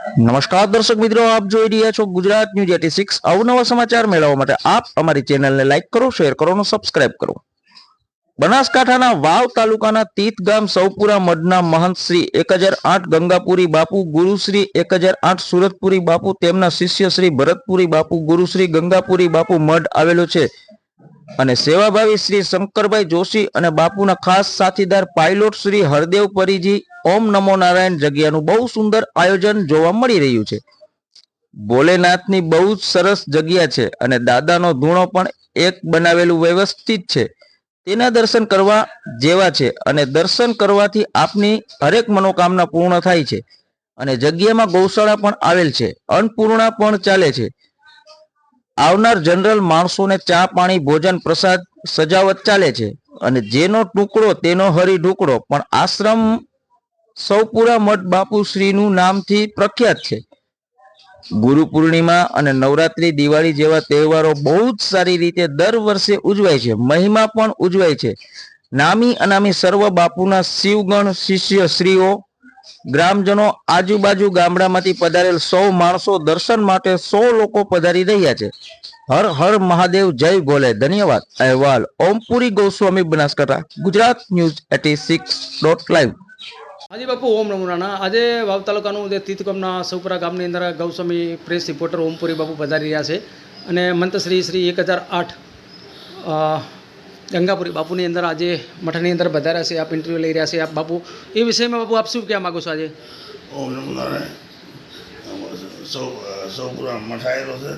નમસ્કાર દર્શક મિત્રો, આપ જોઈ રહ્યા છો ગુજરાત ન્યૂઝ એટી સિક્સ. અવનવા સમાચાર મેળવવા માટે આપ અમારી ચેનલને લાઈક કરો, શેર કરો અને સબસ્ક્રાઇબ કરો. બનાસકાંઠાના વાવ તાલુકાના તીત ગામ સૌપુરા મઢના મહંત શ્રી એક હજાર આઠ ગંગાપુરી બાપુ ગુરુશ્રી એક હજાર આઠ સુરતપુરી બાપુ, તેમના શિષ્ય શ્રી ભરતપુરી બાપુ ગુરુશ્રી ગંગાપુરી બાપુ મઢ આવેલો છે. અને સેવાભાવી શ્રી શંકરભાઈ જોશી અને બાપુના ખાસ સાથીદાર પાયલોટ શ્રી હરદેવ પરીજી ઓમ નમો નારાયણ જગ્યાનું બહુ સુંદર આયોજન જોવા મળી રહ્યું છે. ભોલેનાથની બહુ જ સરસ જગ્યા છે અને દાદાનો ધૂણો પણ એક બનાવેલું વ્યવસ્થિત છે. તેના દર્શન કરવા જેવા છે અને દર્શન કરવાથી આપની હરેક મનોકામના પૂર્ણ થાય છે અને જગ્યામાં ગૌશાળા પણ આવેલ છે, અન્નપૂર્ણા પણ ચાલે છે. આવનાર જનરલ માણસોને ચા પાણી ભોજન પ્રસાદ સજાવટ ચાલે છે અને જેનો ટુકડો તેનો હરી ઢુકડો પણ આશ્રમ સૌપુરા મઠ બાપુ શ્રીનું નામથી પ્રખ્યાત છે. ગુરુ પૂર્ણિમા અને નવરાત્રી, દિવાળી જેવા તહેવારો બહુ જ સારી રીતે દર વર્ષે ઉજવાય છે. મહિમા પણ ઉજવાય છે. નામી અનામી સર્વ બાપુના શિવગણ, શિષ્ય શ્રીઓ ગ્રામજનો આજુબાજુ ગામડામાંથી પધારેલ સૌ માણસો દર્શન માટે સો લોકો પધારી રહ્યા છે. હર હર મહાદેવ, જય ભોલે ધન્યવાદ. અહેવાલ. Ompuri Goswami Banaskantha, Gujarat news at six dot live. હાજી બાપુ ઓમ નમુનાના આજે વાવ તાલુકાનું જે તીતકમના સૌપરા ગામની અંદર ગૌસ્વામી પ્રેસ રિપોર્ટર ઓમપુરી બાપુ પધારી રહ્યા છે અને મંતશ્રી શ્રી એક હજાર આઠ ગંગાપુરી બાપુની અંદર આજે મઠની અંદર પધાર્યા છે. આપ ઇન્ટરવ્યૂ લઈ રહ્યા છે. આપ બાપુ, એ વિષયમાં બાપુ આપ શું કહેવા માગો છો આજે? ઓમ નમો નારાયણ. સૌ, સૌપુરા મઠાયેલો છે.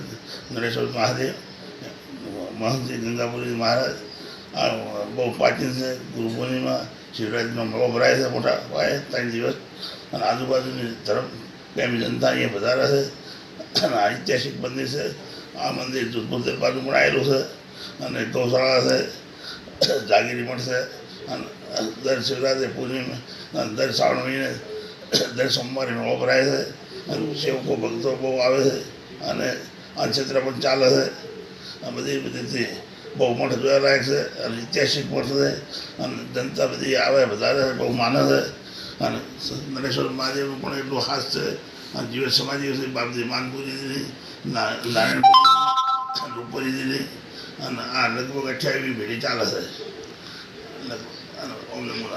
નરેશ્વર મહાદેવ મહંતજી ગંગાપુરી મહારાજ. બહુ પ્રાચીન છે, ગુરુ પૂર્ણિમા શિવરાજનો મેળો ભરાય છે, મોટા પાયે, ત્રણ દિવસ. અને આજુબાજુની ધર્મ, પ્રેમી જનતા અહીંયા વધારે છે. અને ઐતિહાસિક મંદિર છે. આ મંદિર જોધપુર બાજુ પણ આવેલું છે. અને ગૌશાળા છે. જાગીરી મઠ છે. અને દર શિવરાત્રિ, પૂર્ણિમા, અને દર શ્રાવણ મહિને, દર સોમવારે મેળો ભરાય છે. અને સેવકો, ભક્તો બહુ આવે છે. અને આ ક્ષેત્ર પણ ચાલે છે. આ બધી બધીથી બહુ મઠ જોવાલાયક છે, અને ઐતિહાસિક મઠ છે, અને જનતા બધી આવે, વધારે બહુ માને છે. અને નરેશ્વર મહાદેવનું પણ એટલું ખાસ છે, અને જીવ સમાજ છે, બાપજી માનપુરીજીની નારાયણ રૂપરીજીની અને આ લગભગ અઠ્યાવીસ ભેટી ચાલે છે. ઓમ નમો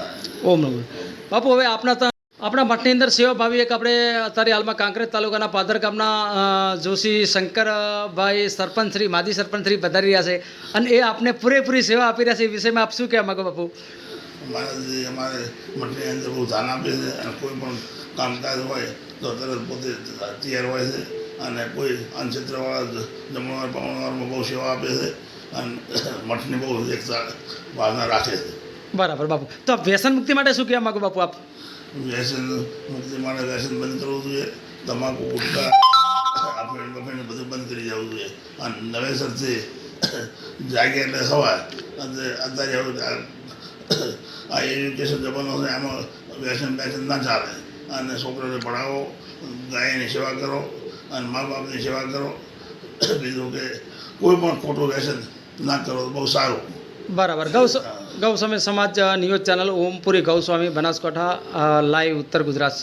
ઓમ નમો. બાપુ, હવે આપણા તા- આપણા મઠની અંદર સેવાભાવી એક આપણે અત્યારે હાલમાં કાંકરેજ તાલુકાના પાદર ગામના જોશી શંકરભાઈ સરપંચ શ્રી માજી સરપંચ શ્રી પધારી રહ્યા છે અને એ આપને પૂરેપૂરી સેવા આપી રહ્યા છે. એ વિષયમાં આપ શું કહેવા માગો બાપુ? મારાથી અમારે મઠની અંદર બહુ ધ્યાન આપે છે અને કોઈ પણ કામકાજ હોય તો તરત પોતે તૈયાર હોય છે અને કોઈ અનક્ષેત્રવાળા જમણવાર પવણવારમાં બહુ સેવા આપે છે અને મઠની બહુ એક ભાવના રાખે છે. બરાબર બાપુ. તો વ્યસન મુક્તિ માટે શું કહેવા માગો બાપુ આપ? વ્યસન મુક્તિ માટે વ્યસન બંધ કરવું જોઈએ, તમાકુ, ગુટકા, આપણે બફેને બધું બંધ કરી જવું જોઈએ. અને નવેસરથી જાગે એટલે સવાર અને અત્યારે હવે આ એજ્યુકેશન જમાનો છે એમાં વ્યસન બેસન ના ચાલે. અને છોકરાને ભણાવો, ગાયની સેવા કરો, અને મા બાપની સેવા કરો. બીજું કે કોઈ પણ ખોટું વ્યસન ના કરો બહુ સારું. બરાબર. ગૌ ગૌસ્વામી સમાજ news channel Ompuri Goswami Banaskantha live ઉત્તર ગુજરાત.